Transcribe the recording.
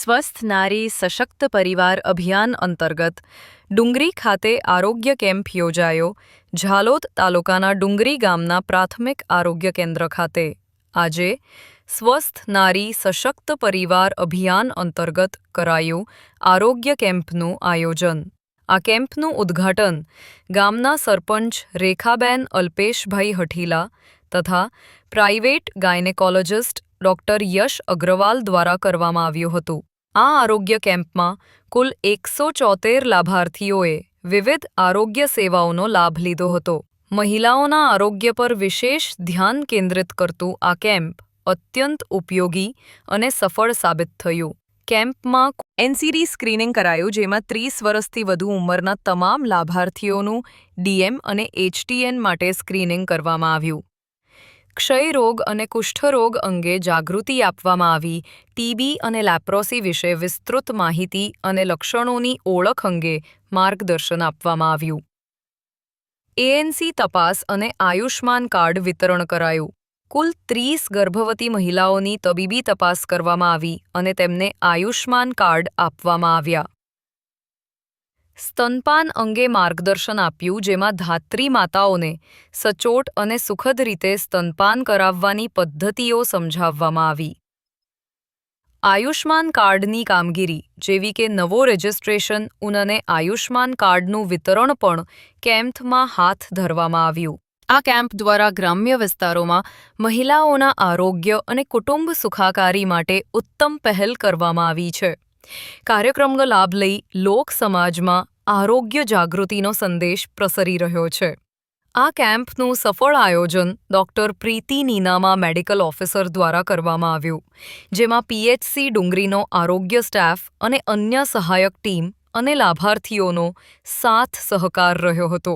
સ્વસ્થ નારી સશક્ત પરિવાર અભિયાન અંતર્ગત ડુંગરી ખાતે આરોગ્ય કેમ્પ યોજાયો, ઝાલોદ તાલુકાના ડુંગરી ગામના પ્રાથમિક આરોગ્ય કેન્દ્ર ખાતે. આજે સ્વસ્થ નારી સશક્ત પરિવાર અભિયાન અંતર્ગત કરાયું આરોગ્ય કેમ્પનું આયોજન. આ કેમ્પનું ઉદ્ઘાટન ગામના સરપંચ રેખાબેન અલ્પેશભાઈ હઠીલા તથા private gynaecologist doctor Yash Agrawal દ્વારા કરવામાં આવ્યું હતું. આ આરોગ્ય કેમ્પમાં કુલ એકસો ચોતેર લાભાર્થીઓએ વિવિધ આરોગ્ય સેવાઓનો લાભ લીધો હતો. મહિલાઓના આરોગ્ય પર વિશેષ ધ્યાન કેન્દ્રિત કરતું આ કેમ્પ અત્યંત ઉપયોગી અને સફળ સાબિત થયું. કેમ્પમાં એનસીડી સ્ક્રીનિંગ કરાયું, જેમાં ત્રીસ વર્ષથી વધુ ઉંમરના તમામ લાભાર્થીઓનું ડીએમ અને એચટીએન માટે સ્ક્રીનિંગ કરવામાં આવ્યું. ક્ષય રોગ અને કુષ્ઠરોગ અંગે જાગૃતિ આપવામાં આવી. ટીબી અને લેપ્રોસી વિશે વિસ્તૃત માહિતી અને લક્ષણોની ઓળખ અંગે માર્ગદર્શન આપવામાં આવ્યું. એએનસી તપાસ અને આયુષ્માન કાર્ડ વિતરણ કરાયું. કુલ ત્રીસ ગર્ભવતી મહિલાઓની તબીબી તપાસ કરવામાં આવી અને તેમને આયુષ્માન કાર્ડ આપવામાં આવ્યા. સ્તનપાન અંગે માર્ગદર્શન આપ્યું, જેમાં ધાત્રી માતાઓને સચોટ અને સુખદ રીતે સ્તનપાન કરાવવાની પદ્ધતિઓ સમજાવવામાં આવી. આયુષ્માન કાર્ડની કામગીરી, જેવી કે નવો રજિસ્ટ્રેશન અને આયુષ્માન કાર્ડનું વિતરણ પણ કેમ્પમાં હાથ ધરવામાં આવ્યું. આ કેમ્પ દ્વારા ગ્રામ્ય વિસ્તારોમાં મહિલાઓના આરોગ્ય અને કુટુંબ સુખાકારી માટે ઉત્તમ પહેલ કરવામાં આવી છે. કાર્યક્રમનો લાભ લઈ લોક સમાજમાં આરોગ્ય જાગૃતિનો સંદેશ પ્રસરી રહ્યો છે. આ કેમ્પનું સફળ આયોજન doctor Priti Ninama medical officer દ્વારા કરવામાં આવ્યું, જેમાં પીએચસી ડુંગરીનો આરોગ્ય સ્ટાફ અને અન્ય સહાયક ટીમ અને લાભાર્થીઓનો સાથ સહકાર રહ્યો હતો.